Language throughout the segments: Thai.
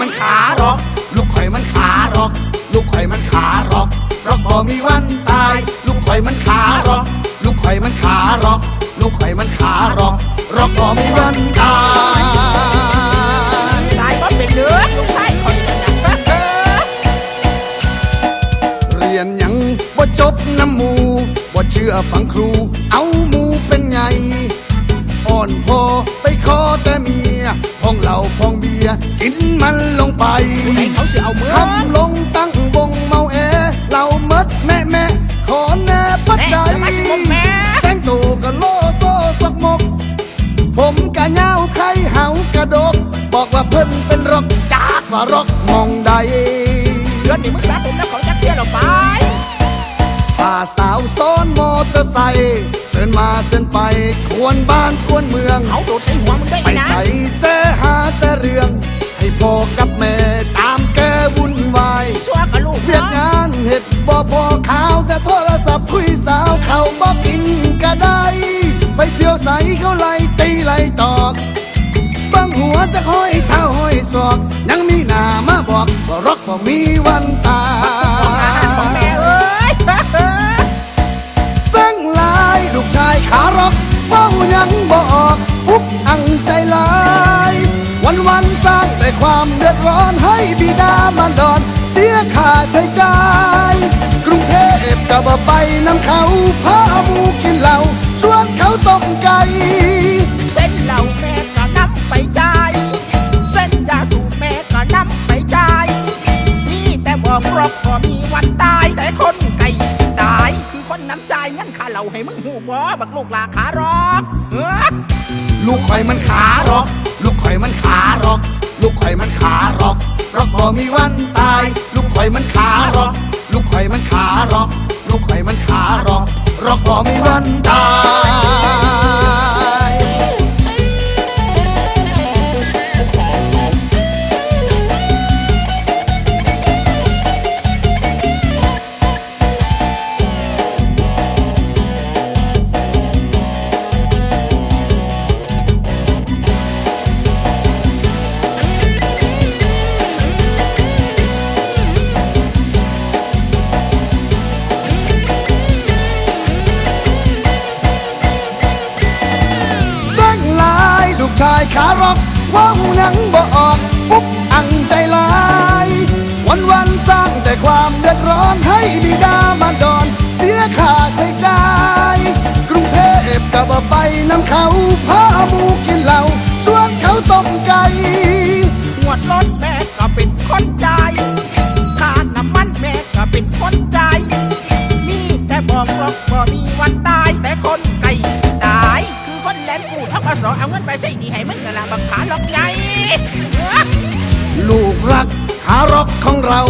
มันขาหรอก ลูกข่อยมันขาหรอก ลูกข่อยมันขาหรอกรอกบ่มีวันตาย ลูกข่อยมันขาหรอก ลูกข่อยมันขาหรอก ลูกข่อยมันขาหรอกรอกบ่มีวันตายตายก็เป็นเนื้อลูกชายคอยกันนะเออเรียนหยังบ่จบน้ำหมูบ่เชื่อฟังครู เอาหมูเป็นไงอ่อนพอไปขอแต่เมียพองเหล้าพองเบี ยร์กินมันลงไปผู้ใดเขาสิเอาเมือคำลงตั้งวงเมาแอเหล่าเมดแม่แม่ขอแน่ปัจแม่จัยจะมาสิมงแม่แต่งตัวกะโลโซสกมก ผมกะเหงาใครเหากระดก บอกว่าเพิ่นเป็นร็อกจากว่ารอกมองใด เดือนนี้มึงสาผมแล้วเขาจะเที่ยวเราไป สาวซ้อนมอเตอร์ไซค์เสินมาเสินไปควรบ้านควรเมือง เขาโดดใส่หัวมึงได้ไปนะใส่แสหาแต่เรื่อง ให้พ่อกับแม่ตามแกวุ่นวาย ชัวกับลูกเวียกงานเห็ดบ่พอข่าวแต่โทรศัพท์คุยสาวเขาบ่กินก็ได้ ไปเที่ยวใสเขาไล่ตีไล่ตอกบางหัวจะห้อยเท้าห้อยศอก ยังมีหน้ามาบอกว่าร็อกบ่มีวันตาข บิดามารดอน เสียค่าใช้จ่าย กรุงเทพกับบ่ไปน้ำเขาพาหมูกินเหล้าชวนเขาต้มไก่เส้นเหล่าแม่ก็นำไปจ่าย เส้นยาสูบแม่ก็นำไปจ่าย มีแต่บอกรอกก็มีวันตายแต่คนไก่สิตาย คือคนน้ำใจายงั้นข้าเหล่าให้มึงหูบอบักลูกลาขารอกเออลูกข่อยมันขาหรอก ลูกข่อยมันขาหรอก ลูกข่อยมันขาหรอก รอกบ่มีวันตาย ลูกข่อยมันขาหรอก ลูกข่อยมันขาหรอก ลูกข่อยมันขาหรอกรอกบ่มีวันตาย ชายขาร็อกว้าวนังบ่ออกอุ๊บอังใจลาย วันวันสร้างแต่ความเดือดร้อนให้บิดามาดอน เสียค่าใช้จ่ายกรุงเทพกับไปน้ำเขาพาหมูกินเหล้าส่วนเขาต้มไก่หวดรถแม่ก็เป็นคนใจ่ายค่าน้ำมันแม่ก็เป็นคนใจมีแต่บอกรอกบ่มีวันตา แลนกูทกสเอาเงินไปใส่หนี่ให้มึงนั่นล่ะบักขาล็อกใหญ่เออลูกรักขาร็อกของเรา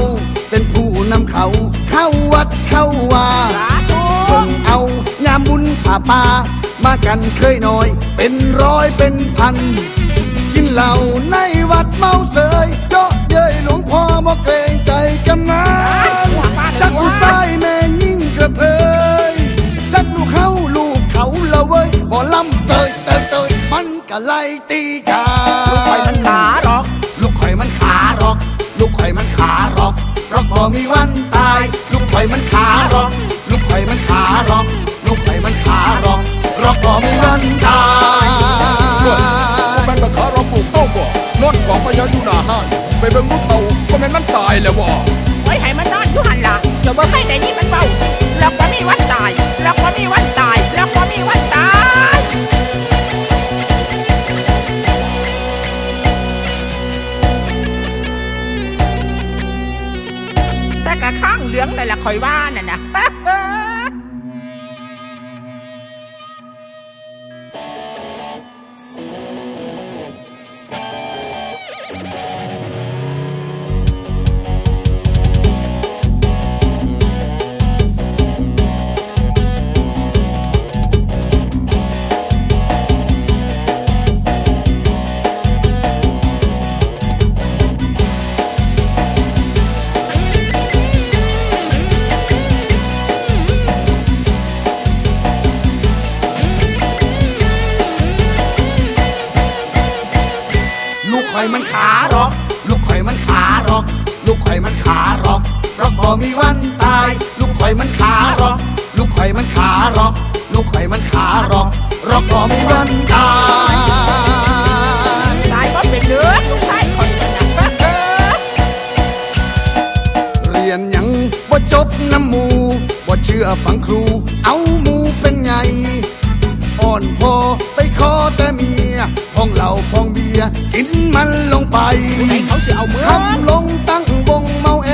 เป็นผู้นำเขา เข้าวัดเข้าวาสาธุเพิ่งเอายามบุญผ่าป่ามากันเคยน้อย เป็นร้อยเป็นพัน กินเหล้าในวัดเมาเสยเจาะเย้ยหลวงพ่อมาเกรงใจกันน ก็ไล่ตีกันลูกข่อยมันขาหรอก ลูกข่อยมันขาหรอก ลูกข่อยมันขาหรอกรอกบ่มีวันตาย ลูกข่อยมันขาหรอก ลูกข่อยมันขาหรอก ลูกข่อยมันขาหรอกรอกบ่มีวันตายแม่นบักขาเราปลูกเข้าบ่นอนกองพญาอยู่หน้าห้านไปเบิ่งลูกเต่าก็แม่นมันตายแล้วบ่ไว้ให้มันนอนอยู่หันล่ะเดี๋ยวบ่ให้ได้ยินมันเบาแล้วก็มีวันตายแล้วก็มีวัน แต่กะข้างเหลืองนั่นแหละคอยว่าน่ะนะ ข่อยมันขาหรอก ลูกข่อยมันข่อยมันขารอกรอกบ่มีวันตาย ลูกข่อยมันขารอก ลูกข่อยมันขารอก ลูกข่อยมันขารอกรอกบ่มีวันตายตายบ่เป็นเลือดลูกชายคอยกันนะเออเรียนหยังบ่จบน้ำหมูบ่เชื่อฟังครู เอาหมูเป็นไงอ่อนพอไปขอแต่เมีย พองเหล้าพองเบียร์กินมันลงไปให้เขาสิเอาเมือทำลงตั้งวงเมาแอ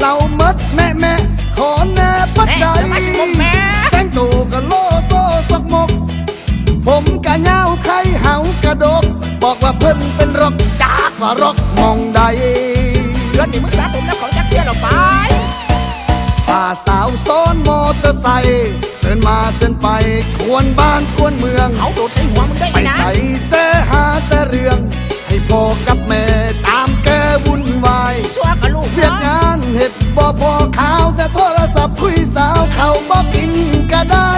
เหล่ามัดแม่แม่ขอแน่ปัดใจแน่จะมาสิมงแม่แต่งตัวกะโลโซสกมก ผมกะเหงาไข่เหากระดก บอกว่าเพิ่นเป็นรอกจากว่ารอกาสาวซ้อนมอเตอร์ไซค์เสินมาเสินไปควรบ้านควรเมือง เขาโดดใส่หัวมึงได้ไปนะใส่แสหาแต่เรื่อง ให้พ่อกับแม่ตามแกวุ่นวายชัวกับลูกเวียกงานเห็ดบ่พอข่าวแต่โทรศัพท์คุยสาวเขาบ่กินก็ได้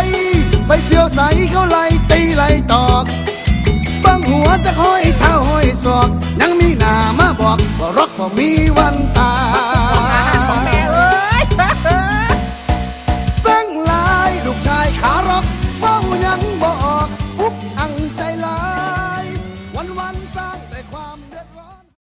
ไปเที่ยวใสเขาไล่ตีไล่ตอกบางหัวจะห้อยเท้าห้อยศอก ยังมีหน้ามาบอกว่ารอกบ่มีวันตาข